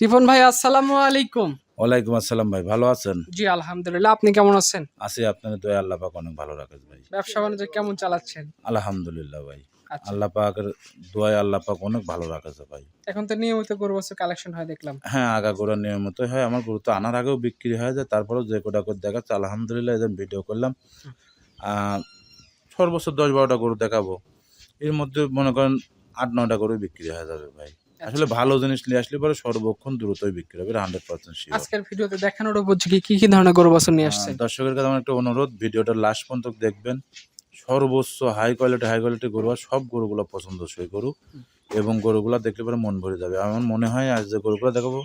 রিপন ভাই আসসালামু আলাইকুম। ওয়ালাইকুম আসসালাম ভাই ভালো আছেন? জি আলহামদুলিল্লাহ। আপনি কেমন আছেন? আছি আপনার দয়া আল্লাহ পাক অনেক ভালো রাখেন ভাই। ব্যবসা বাণিজ্য কেমন চালাচ্ছেন? আলহামদুলিল্লাহ ভাই। আচ্ছা। আল্লাহ পাকের দোয়ায় আল্লাহ পাক অনেক ভালো রাখেছে ভাই। এখন তো নিয়মিত গরু বছর কালেকশন হয় দেখলাম। হ্যাঁ আগা গোড়া নিয়মিত হয়। আমার গরু তো আনার আগেও বিক্রি হয়ে যায় তারপরেও যে কটা করে দেখাচ্ছে আলহামদুলিল্লাহ এদের ভিডিও করলাম। সর্বোচ্চ দশ বারোটা গরু দেখাবো। এর মধ্যে মনে করেন আট নয়টা গরু বিক্রি হয়ে যাবে ভাই। আসলে ভালো জিনিস নিয়ে আসলে পরে সর্বক্ষণ দ্রুতই বিক্রি হবে হান্ড্রেড পার্সেন্ট শিওর আজকের ভিডিওতে দেখানোর উপযোগী কি কি ধরনের গরু বছর নিয়ে আসছেন? দর্শকের কাছে আমার একটা অনুরোধ ভিডিওটা লাস্ট পর্যন্ত দেখবেন। সর্বোচ্চ হাই কোয়ালিটি হাই কোয়ালিটি গরু আর সব গরুগুলো পছন্দ পছন্দসই গরু এবং গরুগুলো দেখলে পরে মন ভরে যাবে। আমার মনে হয় আজ যে গরুগুলো দেখাবো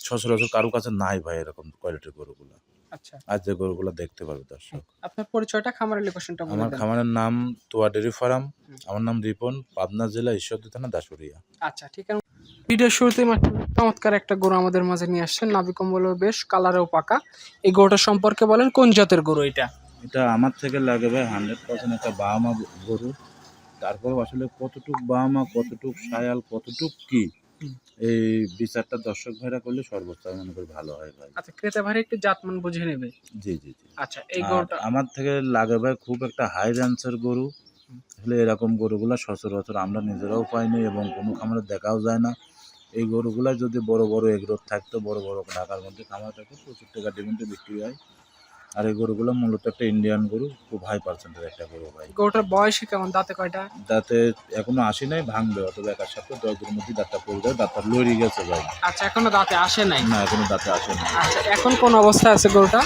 সচরাচর কারও কাছে নাই ভাই এরকম কোয়ালিটির গরুগুলো। আচ্ছা। আজ যে গরুগুলো দেখতে পারবে দর্শক। আপনার পরিচয়টা খামারের লোকেশনটা আমার খামারের নাম তোয়া ডেরি ফার্ম আমার নাম রিপন পাবনা জেলা ঈশ্বরদী থানা দাসুরিয়া আচ্ছা ঠিক আছে। ভিডিওর শুরুতেই চমৎকার একটা গরু আমাদের মাঝে নিয়ে আসছেন। নাভি কম্বলের বেশ কালারেও পাকা। এই গরুটা সম্পর্কে বলেন কোন জাতের গরু এটা? এটা আমার থেকে লাগে ভাই হান্ড্রেড পার্সেন্ট একটা বাহামা গরু। তারপর আসলে কতটুক বাহামা কতটুক সায়াল কতটুক কি এই বিচারটা দর্শক ভাইরা করলে সর্বোচ্চ আমি মনে করি ভালো হয় ভাই। আচ্ছা ক্রেতা ভাই একটু জাতমান বুঝে নেবে। জি জি জি। আচ্ছা এই গরুটা আমার থেকে লাগে ভাই খুব একটা হাই রেঞ্জের গরু। আসলে এরকম গরুগুলা সচরাচর আমরা নিজেরাও পাইনি এবং কোনো খামারে দেখাও যায় না। এই গরুগুলা যদি বড় বড় এগ্রোথ থাকতো, বড় বড় ঢাকার মধ্যে খামার থাকতো প্রচুর টাকা ডিমেন্টে বিক্রি হয়। আর এই গরুগুলো মূলত একটা ইন্ডিয়ান গরু খুব হাই পার্সেন্টের একটা গরু ভাই। গরুটার বয়সী কেমন? দাঁতে কয়টা? দাঁতে এখনও আসি নাই ভাঙবে অথবা একার সাথে দশ দিনের মধ্যে দাঁতটা পড়ে যাবে দাঁতটা লড়ি গেছে ভাই। আচ্ছা এখনও দাঁতে আসে নাই? না এখনও দাঁতে আসে না আচ্ছা এখন কোন অবস্থায় আছে গরুটা?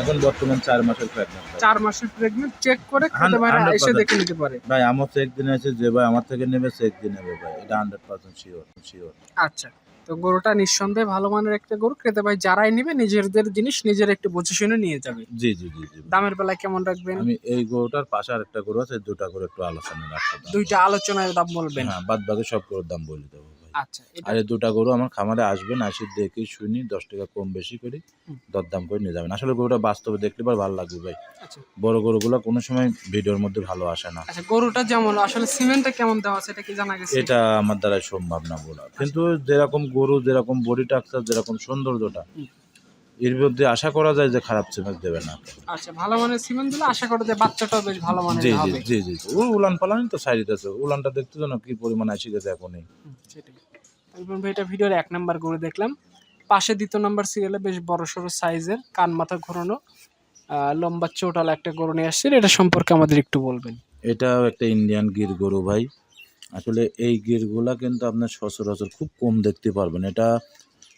এখন বর্তমান চার মাসের প্রেগনেন্ট চার মাসের প্রেগনেন্ট চেক করে খেতে পারে এসে দেখে নিতে পারে। ভাই আমার তো একদিন আছে যে ভাই আমার থেকে নেবে সে একদিন নেবে ভাই এটা হান্ড্রেড পার্সেন্ট শিওর শিওর আচ্ছা। তো গরুটা নিঃসন্দেহে ভালো মানের একটা গরু। ক্রেতা ভাই যারাই নিবে নিজেদের জিনিস নিজের একটু বুঝে শুনে নিয়ে যাবে। জি জি জি জি। দামের বেলায় কেমন রাখবেন? আমি এই গরুটার পাশে আরেকটা গরু আছে দুটা করে একটু আলোচনা রাখতে দুইটা আলোচনায় দাম বলবেন। হ্যাঁ বাদ বাকি সব গরুর দাম বলে দেবো। আর এই দুটা গরু আমার খামারে আসবেন আসি দেখি শুনি দশ টাকা কম বেশি করি। দরদাম করে নিয়ে যাবেন। আসলে গরুটা বাস্তবে দেখলে পর ভালো লাগবে ভাই। আচ্ছা। বড় গরুগুলো কোনো সময় ভিডিওর মধ্যে ভালো আসে না। আচ্ছা গরুটা যেমন আসলে সিমেন্টটা কেমন দেওয়া আছে এটা কি জানা গেছে? এটা আমার দ্বারা সম্ভব না বলা। কিন্তু যেরকম গরু যেরকম বডি টাকচার যেরকম সৌন্দর্যটা এর মধ্যে আশা করা যায় যে খারাপ সিমেন্ট দেবে না। আচ্ছা ভালো মানের সিমেন্ট দিলে আশা করা যায় বাচ্চাটাও বেশ ভালো মানের জি হবে। জি জি জি। ও উলান পালানি তো সাইড আছে উলানটা দেখতে জানো কি পরিমাণ আসি গেছে এখনই। সেটাই। ভাই এটা ভিডিওর এক নাম্বার গরু দেখলাম। পাশে দ্বিতীয় নাম্বার সিরিয়ালে বেশ বড় সড়ো সাইজের কান মাথা ঘোরানো লম্বা চোটাল একটা গরু নিয়ে আসছেন। এটা সম্পর্কে আমাদের একটু বলবেন। এটাও একটা ইন্ডিয়ান গির গরু ভাই। আসলে এই গিরগুলা কিন্তু আপনার সচরাচর খুব কম দেখতে পারবেন। এটা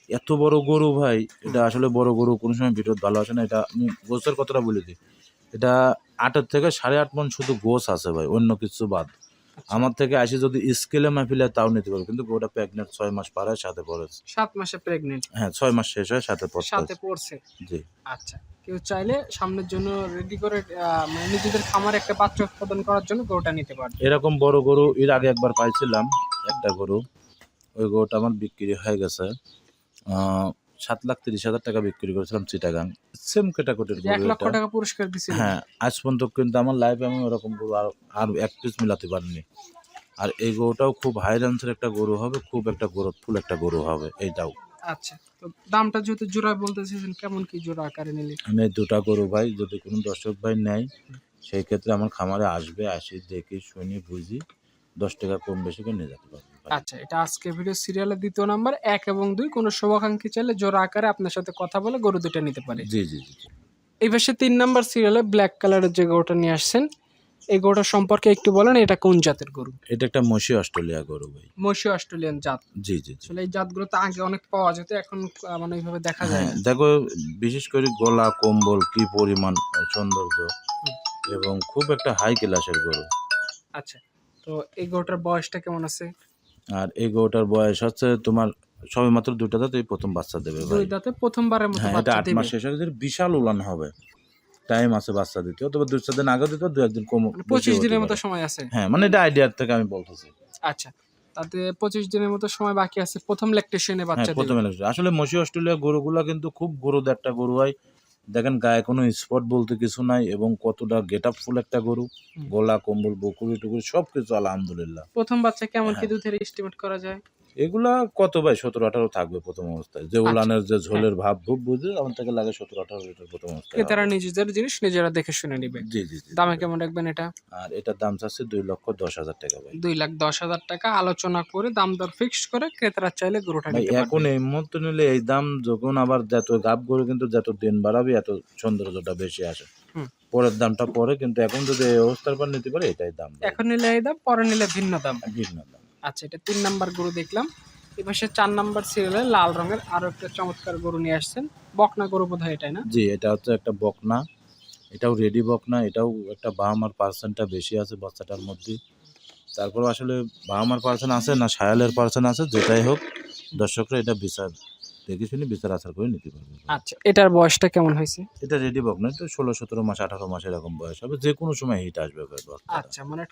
এত বড় গরু ভাই, এটা আসলে বড় গরু কোনো সময় ভিডিও ভালো আসে না। এটা আমি গোসের কথাটা বলে দিই। এটা আটের থেকে সাড়ে আট মন শুধু গোস আছে ভাই, অন্য কিছু বাদ। আমার থেকে আসি যদি স্কেলে মাহফিলে তাও নিতে পারবে কিন্তু গোটা প্রেগনেন্ট ছয় মাস পার সাথে পড়েছে সাত মাসে প্রেগনেন্ট হ্যাঁ ছয় মাস শেষ হয় সাথে পড়তে সাথে পড়ছে জি। আচ্ছা কেউ চাইলে সামনের জন্য রেডি করে মানে নিজেদের খামার একটা বাচ্চা উৎপাদন করার জন্য গরুটা নিতে পারবে। এরকম বড় গরু এর আগে একবার পাইছিলাম একটা গরু। ওই গরুটা আমার বিক্রি হয়ে গেছে। আহ, সাত লাখ তিরিশ হাজার টাকা বিক্রি করেছিলাম চিটাগাং। সেম ক্যাটাগরির এক লক্ষ টাকা পুরস্কার হ্যাঁ আজ পর্যন্ত কিন্তু আমার লাইফে আমি ওরকম গরু আর আর এক পিস মিলাতে পারিনি। আর এই গরুটাও খুব হাই রেঞ্জের একটা গরু হবে খুব একটা গ্রোথফুল একটা গরু হবে এইটাও। আচ্ছা তো দামটা যেহেতু জোড়া বলতেছেন কেমন কি জোড়া আকারে নিলে? আমি দুটা গরু ভাই যদি কোনো দর্শক ভাই নেয় সেই ক্ষেত্রে আমার খামারে আসবে আসি দেখি শুনি বুঝি। দশ টাকা কম বেশি করে নিয়ে যেতে পারবে। ভাই। আচ্ছা এটা আজকে ভিডিও সিরিয়ালের দ্বিতীয় নাম্বার এক এবং দুই কোনো শুভাকাঙ্ক্ষী চাইলে জোড়া আকারে আপনার সাথে কথা বলে গরু দুটো নিতে পারে। জি জি জি জি। এই পাশে তিন নাম্বার সিরিয়ালে ব্ল্যাক কালারের যে গরুটা নিয়ে আসছেন এই গরুটা সম্পর্কে একটু বলেন এটা কোন জাতের গরু? এটা একটা মসি অস্ট্রেলিয়া গরু ভাই। মসি অস্ট্রেলিয়ান জাত। জি জি জি। আসলে এই জাতগুলো তো আগে অনেক পাওয়া যেত এখন আহ, মানে এইভাবে দেখা যায় হ্যাঁ না দেখো বিশেষ করে গলা কম্বল কি পরিমাণ সৌন্দর্য এবং খুব একটা হাই ক্লাসের গরু। আচ্ছা তো এই গরুটার বয়সটা কেমন আছে? আর এই গরুটার বয়স হচ্ছে তোমার সবে মাত্র দুটা দাঁত এই প্রথম বাচ্চা দেবে দুই দাঁতে প্রথমবারের মতো হ্যাঁ এটা আট মাস শেষ হয়ে বিশাল উলান হবে টাইম আছে বাচ্চা দিতে। অথবা দুই চার দিন আগে দিতে দু একদিন কম মানে পঁচিশ দিনের মতো সময় আছে। হ্যাঁ মানে এটা আইডিয়ার থেকে আমি বলতেছি। আচ্ছা তাতে পঁচিশ দিনের মতো সময় বাকি আছে প্রথম ল্যাকটেশনে বাচ্চা প্রথমে। আসলে মসি অস্ট্রেলিয়া গরুগুলা কিন্তু খুব গরু একটা গরু হয়। দেখেন গায়ে কোনো স্পট বলতে কিছু নাই এবং কতটা গেট আপ ফুল একটা গরু গলা কম্বল বকুরি টুকুরি সব কিছু আলহামদুলিল্লাহ। প্রথম বাচ্চা কেমন কি হ্যাঁ। দুধের এস্টিমেট করা যায়। এগুলা কত ভাই? সতেরো আঠারো থাকবে প্রথম অবস্থায়। যে আচ্ছা। উলানের যে ঝোলের ভাব খুব বুঝে আমার থেকে লাগে সতেরো আঠারো লিটার প্রথম অবস্থায় ক্রেতারা নিজেদের জিনিস নিজেরা দেখে শুনে নিবে। জি জি দামে কেমন রাখবেন এটা? আর এটার দাম চাচ্ছে দুই লক্ষ দশ হাজার টাকা ভাই। দুই লাখ দশ হাজার টাকা। আলোচনা করে দাম দর ফিক্সড করে ক্রেতারা চাইলে গরুটা এখন এই মুহূর্তে নিলে এই দাম যখন আবার যত গাব গরু কিন্তু যত দিন বাড়াবে এত সৌন্দর্যটা বেশি আসে। পরের দামটা পরে কিন্তু এখন যদি এই অবস্থার পর নিতে পারে এটাই দাম এখন নিলে এই দাম পরে নিলে ভিন্ন দাম। ভিন্ন দাম। আচ্ছা এটা তিন নাম্বার গরু দেখলাম। এবার সে চার নাম্বার সিরিয়ালে লাল রঙের আরও একটা চমৎকার গরু নিয়ে আসছেন। বকনা গরু বোধ হয় এটাই না? জি, এটা হচ্ছে একটা বকনা। এটাও রেডি বকনা, এটাও একটা বাহামার পার্সেন্টটা বেশি আছে বাচ্চাটার মধ্যে। তারপর আসলে বাহামার পার্সেন্ট আছে না, সায়ালের পার্সেন্ট আছে, যেটাই হোক। দর্শকরা এটা বিচার। দেখে শুনে বিচার আচার করে নিতে পারবে আচ্ছা এটার বয়সটা কেমন হয়েছে? এটা রেডি বকনা তো ষোলো সতেরো মাস আঠারো মাস এরকম বয়স হবে। যে কোনো সময় হিট আসবে আচ্ছা মানে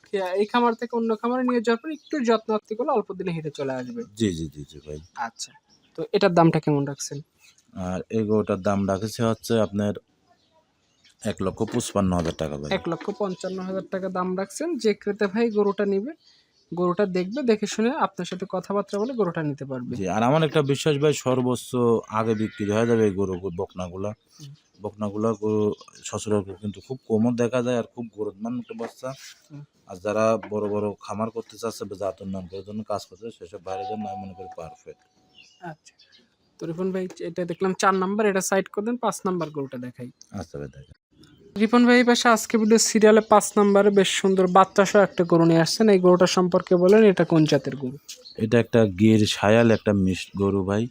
এই খামার থেকে অন্য খামারে নিয়ে যাওয়ার পর একটু যত্ন আত্তি করলে অল্প দিনে হেঁটে চলে আসবে? জি জি জি জি ভাই। আচ্ছা তো এটার দামটা কেমন রাখছেন? আর এই গরুটার দাম রাখেছে হচ্ছে আপনার এক লক্ষ পঁচপান্ন হাজার টাকা এক লক্ষ পঞ্চান্ন হাজার টাকা দাম রাখছেন। যে ক্রেতা ভাই গরুটা নিবে গরুটা দেখবে দেখে শুনে আপনার সাথে কথাবার্তা বলে গরুটা নিতে পারবে। জি আর আমার একটা বিশ্বাস ভাই সর্বোচ্চ আগে বিক্রি হয়ে যাবে এই গরু বকনাগুলা। বকনাগুলা গরু সচরাচর কিন্তু খুব কমও দেখা যায় আর খুব গরুমান একটা বাচ্চা হুম। আর যারা বড় বড় খামার করতে চাচ্ছে বা জাত উন্নয়ন করার জন্য কাজ করছে সেসব বাইরের জন্য আমি মনে করি পারফেক্ট আচ্ছা। তো রিপন ভাই এটা দেখলাম চার নাম্বার এটা সাইড করে দেন পাঁচ নাম্বার গরুটা দেখাই। আচ্ছা ভাই দেখেন রিপন ভাই পাশে আজকে ভিডিও সিরিয়ালে পাঁচ নাম্বারে বেশ সুন্দর বাচ্চা সহ একটা গরু নিয়ে আসছেন। এই গরুটা সম্পর্কে বলেন এটা কোন জাতের গরু? এটা একটা গির সায়াল একটা মিষ্ট গরু ভাই।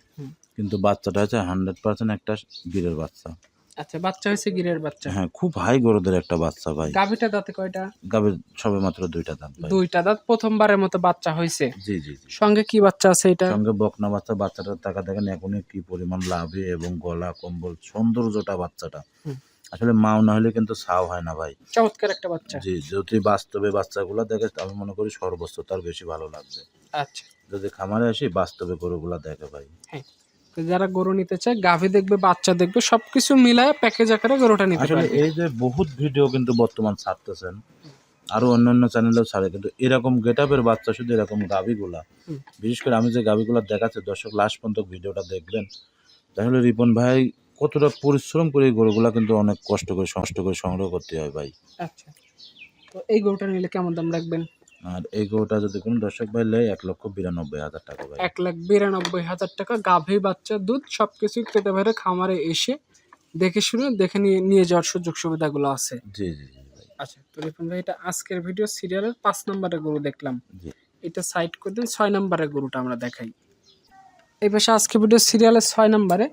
কিন্তু বাচ্চাটা হচ্ছে হান্ড্রেড পার্সেন্ট একটা গিরের বাচ্চা। আচ্ছা বাচ্চা হয়েছে গিরের বাচ্চা? হ্যাঁ খুব হাই গরুদের একটা বাচ্চা ভাই। গাভিটা দাঁতে কয়টা? গাবের সবে মাত্র দুইটা ভাই। দুইটা দাঁত প্রথমবারের মতো বাচ্চা হয়েছে। জি জি জি। সঙ্গে কি বাচ্চা আছে এটা? সঙ্গে বকনা বাচ্চা বাচ্চাটার টাকা দেখেন এখনই কি পরিমাণ লাভে এবং গলা কম্বল সৌন্দর্যটা বাচ্চাটা। আসলে মাও না হলে কিন্তু ছাও হয় না ভাই। চমৎকার একটা বাচ্চা। জি যদি বাস্তবে বাচ্চাগুলো দেখে আমি মনে করি সর্বোচ্চ তার বেশি ভালো লাগবে। আচ্ছা। যদি খামারে আসি বাস্তবে গরুগুলা দেখে ভাই। তো যারা গরু নিতে চায় গাভী দেখবে বাচ্চা দেখবে সবকিছু মিলায় প্যাকেজ আকারে গরুটা নিতে আসলে এই যে বহুত ভিডিও কিন্তু বর্তমান ছাড়তেছেন আরও অন্যান্য চ্যানেলেও ছাড়ে কিন্তু এরকম গেট আপের বাচ্চা শুধু এরকম গাভিগুলা। বিশেষ করে আমি যে গাভিগুলা দেখাচ্ছি দর্শক লাস্ট পর্যন্ত ভিডিওটা দেখবেন তাহলে রিপন ভাই কতটা পরিশ্রম করে এই গরুগুলা কিন্তু অনেক কষ্ট করে কষ্ট করে সংগ্রহ করতে হয় ভাই। আচ্ছা। তো এই গরুটা নিলে কেমন দাম রাখবেন? আর এই গরুটা যদি কোনো দর্শক ভাই নেয় এক লক্ষ বিরানব্বই হাজার টাকা ভাই। এক লাখ বিরানব্বই হাজার টাকা গাভী বাচ্চা দুধ সবকিছু ক্রেতা ভাইরা খামারে এসে দেখে শুনে দেখে নিয়ে নিয়ে যাওয়ার সুযোগ সুবিধাগুলো আছে। জি জি জি ভাই। আচ্ছা তো রিপন ভাই এটা আজকের ভিডিও সিরিয়ালের পাঁচ নম্বরের গরু দেখলাম। জি। এটা সাইড করে দিন ছয় নম্বরের গরুটা আমরা দেখাই। এই পাশে আজকে ভিডিও সিরিয়ালের ছয় নম্বরে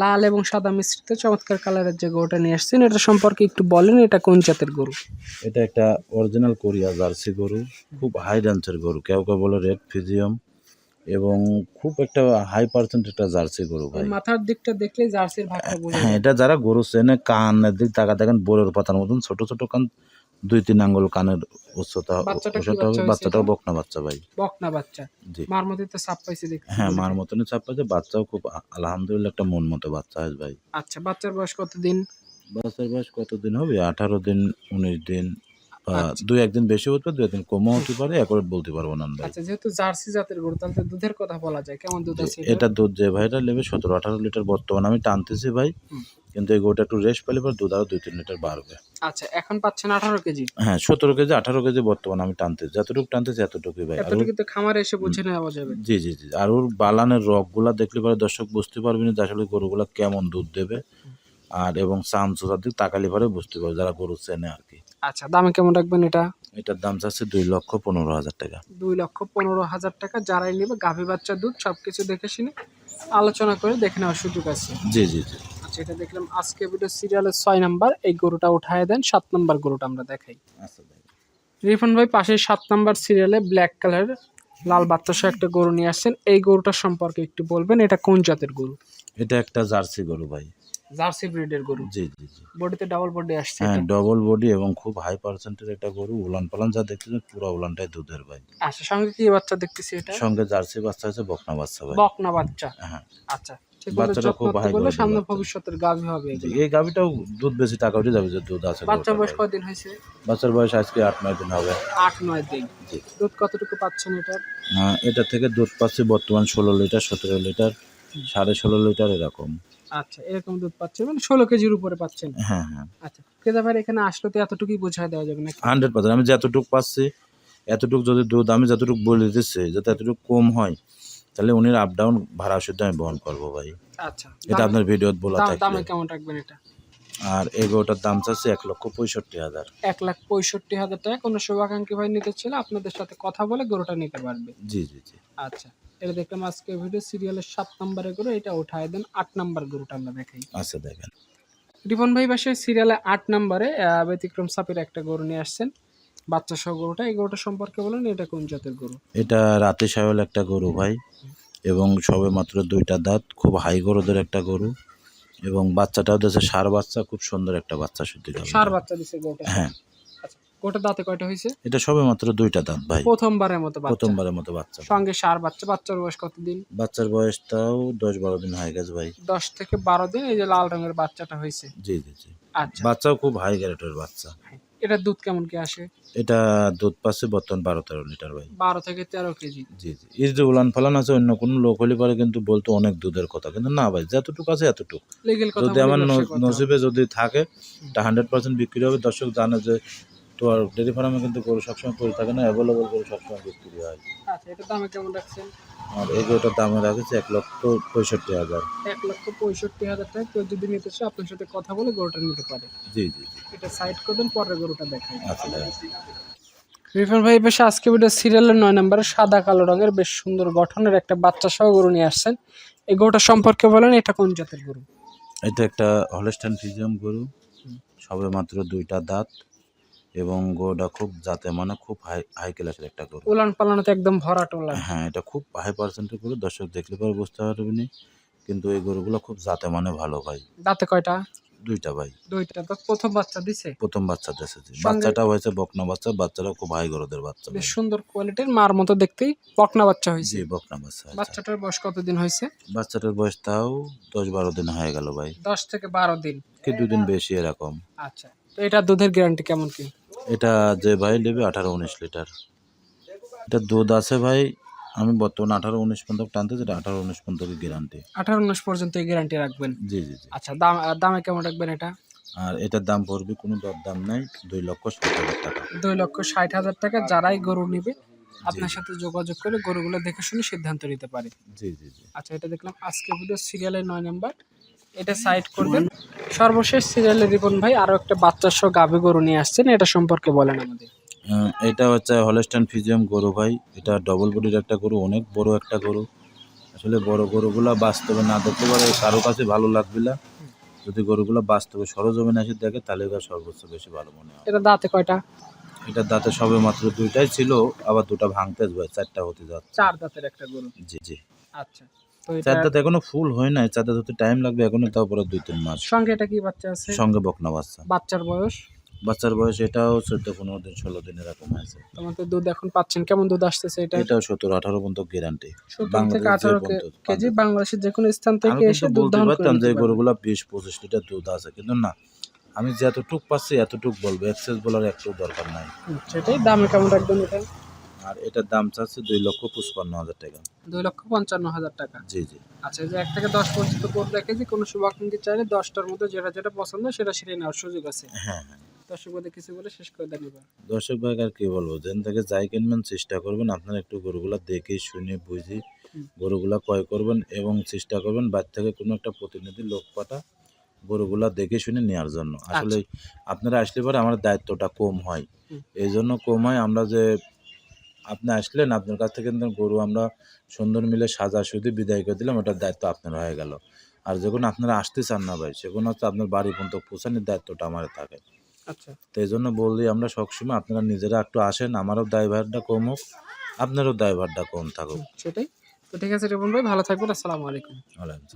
লাল এবং সাদা মিশ্রিত চমৎকার কালারের যে গরুটা নিয়ে আসছেন এটা সম্পর্কে একটু বলেন এটা কোন জাতের গরু? এটা একটা অরিজিনাল কোরিয়া জার্সি গরু খুব হাই ডান্সের গরু কেউ কেউ বলে রেড ফিজিয়াম এবং খুব একটা হাই পার্সেন্ট একটা জার্সি গরু ভাই। মাথার দিকটা দেখলে জার্সির ভাগটা বোঝা হ্যাঁ এটা যারা গরু চেনে কানের দিক তাকা দেখেন বোরের পাতার মতন ছোট ছোট কান দুই তিন আঙ্গুল কানের উচ্চতা উচ্চতা হয়েছে? বাচ্চাটাও? বকনা বাচ্চা ভাই। বকনা বাচ্চা? জি। মার মধ্যে তো সাপ পাইছে দেখতে। হ্যাঁ মার মতনই চাপ আছে বাচ্চাও খুব আলহামদুলিল্লাহ একটা মন মতো বাচ্চা হয় ভাই। আচ্ছা বাচ্চার বয়স কতদিন? বাচ্চার বয়স কতদিন হবে? আঠারো দিন উনিশ দিন আচ্ছা। দুই একদিন বেশি হতে পারে দুই একদিন কমও হতে পারে একবার বলতে পারব না আচ্ছা যেহেতু জার্সি জাতের গরু তাহলে দুধের কথা বলা যায়। কেমন দুধ আছে এটা দুধ যে ভাইটা নেবে সতেরো আঠারো লিটার বর্তমানে। আমি টানতেছি ভাই। কিন্তু এই গরুটা একটু রেস্ট পেলে পর দুধ আরও দুই তিন লিটার বাড়বে। আচ্ছা এখন পাচ্ছেন আঠারো কেজি? হ্যাঁ সতেরো কেজি আঠারো কেজি বর্তমানে আমি টানতে যতটুকু টানতেছি এতটুকুই ভাই। এতটুকু তো খামারে এসে বুঝে নেওয়া যাবে। জি জি জি। আর ওর বালানের রগগুলা দেখলে পরে দর্শক বুঝতে পারবে না যে আসলে গরুগুলা কেমন দুধ দেবে। আর এবং চাম চোষার দিক তাকালি পরে বুঝতে পারবে যারা গরু চেনে আর কি। আচ্ছা দামে কেমন রাখবেন এটা? এটার দাম চাচ্ছে দুই লক্ষ পনেরো হাজার টাকা। দুই লক্ষ পনেরো হাজার টাকা যারাই নেবে গাভী বাচ্চা দুধ সবকিছু দেখে শুনে আলোচনা করে দেখে নেওয়ার সুযোগ আছে। জি জি জি। এটা দেখলাম আজকে ভিডিও সিরিয়ালের ছয় নাম্বার এই গরুটা উঠায় দেন সাত নাম্বার গরুটা আমরা দেখাই। আচ্ছা রিফান ভাই পাশে সাত নাম্বার সিরিয়ালে ব্ল্যাক কালার লাল বাচ্চা একটা গরু নিয়ে আসছেন। এই গরুটা সম্পর্কে একটু বলবেন এটা কোন জাতের গরু? এটা একটা জার্সি গরু ভাই। জার্সি ব্রিডের গরু। জি জি জি। বডিতে ডাবল বডি আসছে হ্যাঁ। ডবল বডি এবং খুব হাই পার্সেন্টের একটা গরু। উলান পালান যা দেখতেছেন পুরো উলানটাই দুধের ভাই। আচ্ছা সঙ্গে কি বাচ্চা দেখতেছি এটা? সঙ্গে জার্সি বাচ্চা আছে বকনা বাচ্চা ভাই। বকনা বাচ্চা? হ্যাঁ। আচ্ছা বাচ্চাটা খুব হাই করলে সামনে ভবিষ্যতের গাভী হবে এই গাভিটাও দুধ বেশি টাকা উঠে যাবে যে দুধ আছে বাচ্চার বয়স ভাই। হয়েছে? বাচ্চার বয়স আজকে আট নয় দিন হবে। আট নয় দিন। দুধ কতটুকু পাচ্ছেন এটার? আহ, এটা থেকে দুধ পাচ্ছি বর্তমান ষোলো লিটার সতেরো লিটার সাড়ে ষোলো লিটার এরকম। আচ্ছা এরকম দুধ পাচ্ছেন মানে ষোলো কেজির উপরে পাচ্ছেন হ্যাঁ হ্যাঁ। আচ্ছা ক্রেতা ভাই এখানে আসলে তো এতটুকুই বোঝায় দেওয়া যাবে না হান্ড্রেড পার্সেন্ট। আমি যতটুকু পাচ্ছি এতটুকু যদি দুধ আমি যতটুকু বলে দিচ্ছি যাতে এতটুকু কম হয় তাহলে উনি আপ ডাউন ভাড়া শুদ্ধ আমি বহন করব ভাই। আচ্ছা এটা আপনার ভিডিওত বলা দাম- দামে কেমন রাখবেন এটা? আর এই গরুটার দাম চাচ্ছে এক লক্ষ পঁয়ষট্টি হাজার। এক লাখ পঁয়ষট্টি হাজার টাকা। কোনো শুভাকাঙ্ক্ষী ভাই নিতে আপনাদের সাথে কথা বলে গরুটা নিতে পারবে। জি জি জি। আচ্ছা। এটা দেখলাম আজকে ভিডিও সিরিয়ালের সাত নম্বরের গরু এটা উঠায় দেন আট নাম্বার গরুটা আমরা দেখাই। আচ্ছা দেখেন। রিপন ভাই বাসায় সিরিয়ালে আট নাম্বারে ব্যতিক্রম সাপের একটা গরু নিয়ে আসছেন। বাচ্চা সহ গরুটা এই গরুটা সম্পর্কে বলেন এটা কোন জাতের গরু? এটা রাতে সায়ল একটা গরু ভাই এবং সবে মাত্র দুইটা দাঁত খুব হাই গরুদের একটা গরু এবং বাচ্চাটাও দেশে সার বাচ্চা খুব সুন্দর একটা বাচ্চা সত্যি সার বাচ্চা দিছে গরুটা। হ্যাঁ। আচ্ছা দাঁতে কয়টা হয়েছে? এটা সবে মাত্র দুইটা দাঁত ভাই। প্রথমবারের মতো বাচ্চা। প্রথমবারের মতো বাচ্চা। সঙ্গে সার বাচ্চা বাচ্চার বয়স কতদিন? বাচ্চার বয়সটাও দশ বারো দিন হয়ে গেছে ভাই। দশ থেকে বারো দিন এই যে লাল রঙের বাচ্চাটা হয়েছে। জি জি জি। আচ্ছা। বাচ্চাও খুব হাই গ্রেডের বাচ্চা। এটার দুধ কেমন কি আসে? এটা দুধ পাচ্ছে বর্তমান বারো তেরো লিটার ভাই। বারো থেকে তেরো কেজি। জি জি। এর যে উলান ফালান আছে অন্য কোনো লোক হলে পারে কিন্তু বলতো অনেক দুধের কথা। কিন্তু না ভাই যতটুকু আছে এতটুকু। যদি আমার। নসিবে যদি থাকে তা হান্ড্রেড পার্সেন্ট বিক্রি হবে। দর্শক জানে যে তো আর ডেরি ফার্মে কিন্তু গরু সবসময় পড়ে থাকে না অ্যাভেলেবল গরু সবসময় বিক্রি হয়। আচ্ছা এটা দামে কেমন রাখছেন? আর এই গরুটার দামে রাখেছে এক লক্ষ পঁয়ষট্টি হাজার। এক লক্ষ পঁয়ষট্টি হাজার টাকা কেউ যদি নিতে চায় আপনার সাথে কথা বলে গরুটা নিতে পারে। জি জি জি। এটা সাইড করবেন পরের গরুটা দেখাই। আচ্ছা ভাই। রিফান ভাই বেশ আজকে ভিডিও সিরিয়ালের নয় নম্বরে সাদা কালো রঙের বেশ সুন্দর গঠনের একটা বাচ্চা সহ গরু নিয়ে আসছেন। এই গরুটা সম্পর্কে বলেন এটা কোন জাতের গরু? এটা একটা হলস্টাইন ফিজিয়াম গরু। সবে মাত্র দুইটা দাঁত। এবং গরুটা খুব জাতে মানে খুব হাই হাই ক্লাসের একটা গরু। উলান পালানোতে একদম ভরাট উলান। হ্যাঁ এটা খুব হাই পার্সেন্টের গরু দর্শক দেখলে পরে বুঝতে পারবেন কিন্তু এই গরুগুলো খুব জাতে মানে ভালো ভাই। দাঁতে কয়টা? দুইটা ভাই। দুইটা তো প্রথম বাচ্চা দিছে? প্রথম বাচ্চা এসেছে বাচ্চাটা হয়েছে বকনা বাচ্চা বাচ্চারাও খুব হাই গরুদের বাচ্চা বেশ সুন্দর কোয়ালিটির মার মতো দেখতেই বকনা বাচ্চা হয়েছে। জি বকনা বাচ্চা বাচ্চাটার বয়স কতদিন হয়েছে? বাচ্চাটার বয়স তাও দশ বারো দিন হয়ে গেল ভাই। দশ থেকে বারো দিন। কি দুদিন বেশি এরকম। আচ্ছা তো এটা দুধের গ্যারান্টি কেমন কি? এটা যে ভাই নেবে আঠারো উনিশ লিটার। এটা দুধ আছে ভাই আমি বর্তমানে আঠারো উনিশ পর্যন্ত টানতে যেটা আঠারো উনিশ পর্যন্ত গ্যারান্টি আঠারো উনিশ পর্যন্ত গ্যারান্টি রাখবেন? জি জি জি। আচ্ছা দাম দামে কেমন রাখবেন এটা? আর এটার দাম পড়বে কোনো দর দাম নাই দুই লক্ষ ষাট হাজার টাকা। দুই লক্ষ ষাট হাজার টাকা যারাই গরু নেবে আপনার সাথে যোগাযোগ করে গরুগুলো দেখে শুনে সিদ্ধান্ত নিতে পারে। জি জি জি। আচ্ছা এটা দেখলাম আজকে ভিডিও সিরিয়ালের নয় নাম্বার এটা সাইড করবেন। সর্বশেষ সিরিয়ালের রিপন ভাই আরও একটা বাচ্চার সহ গাভী গরু নিয়ে আসছেন এটা সম্পর্কে বলেন আমাদের। এটা হচ্ছে হলস্টাইন ফিজিয়াম গরু ভাই। এটা ডবল বডির একটা গরু অনেক বড় একটা গরু। আসলে বড় গরুগুলা বাস্তবে না দেখতে পারে কারও কাছে ভালো লাগবে না। যদি গরুগুলা বাস্তবে সরজমিনে এসে দেখে তাহলে এটা সর্বোচ্চ বেশি ভালো মনে হয়। এটা দাঁতে কয়টা? এটা দাঁতে সবে মাত্র দুইটাই ছিল আবার দুটা ভাঙতে ভাই চারটা হতে যাচ্ছে। চার দাঁতের একটা গরু। জি জি। আচ্ছা। চার দাঁত এখনও ফুল হয় নাই চার দাঁত হতে টাইম লাগবে এখনও তারপরে দুই তিন মাস। সঙ্গে এটা কি বাচ্চা আছে? সঙ্গে বকনা বাচ্চা। বাচ্চার বয়স? বাচ্চার বয়স এটাও চোদ্দ পনেরো দিন ষোলো দিন এরকম আছে তোমাদের দুধ এখন পাচ্ছেন কেমন দুধ আসতেছে এটা? এটাও সতেরো আঠারো পর্যন্ত গ্যারান্টি সত্তর থেকে যে আঠারো কেজি বাংলাদেশের যে কোনো স্থান থেকে আমি এসে কিন্তু দুধ বলতে পারতাম যে নিতে গরুগুলা বিশ পঁচিশ লিটার দুধ আছে কিন্তু না। আমি যতটুক পাচ্ছি এতটুক বলব এক্সেস বলার একটু দরকার নাই। সেটাই দামে কেমন রাখবেন এটা? আর এটার দাম চাচ্ছে দুই লক্ষ পঁচপান্ন হাজার টাকা। দুই লক্ষ পঞ্চান্ন হাজার টাকা। জি জি। আচ্ছা যে এক থেকে দশ পর্যন্ত কোড রেখেছি কোনো শুভাকাঙ্ক্ষী চাইলে দশটার মধ্যে যেটা যেটা পছন্দ সেটা সেটাই নেওয়ার সুযোগ আছে। হ্যাঁ হ্যাঁ। দর্শক বলে কিছু বলে শেষ করে দেন এবার। দর্শক ভাই আর কি বলব? যেন থেকে যাই কিনবেন চেষ্টা করবেন আপনারা একটু গরুগুলা দেখে শুনে বুঝে। গরুগুলা ক্রয় করবেন এবং চেষ্টা করবেন বাইর থেকে কোনো একটা প্রতিনিধি লোক পাঠা গরুগুলা দেখে শুনে নেওয়ার জন্য। আসলে আপনারা আসলে পরে আমার দায়িত্বটা কম হয়। এই জন্য কম হয়। আমরা যে আপনি আসলেন আপনার কাছ থেকে কিন্তু গরু আমরা সুন্দর মিলে সাজা সুদি বিদায় করে দিলাম ওটার দায়িত্ব আপনার হয়ে গেল। আর যখন আপনারা আসতে চান না ভাই সেগুলো হচ্ছে আপনার বাড়ি পর্যন্ত পৌঁছানোর দায়িত্বটা আমার থাকে। আচ্ছা। তো এই জন্য বললি আমরা সবসময় আপনারা নিজেরা একটু আসেন আমারও দায়ভারটা কম হোক আপনারও দায়ভারটা কম থাকুক। সেটাই। তো ঠিক আছে রিপন ভাই ভালো থাকবেন আসসালামু আলাইকুম। ওয়ালাইকুম।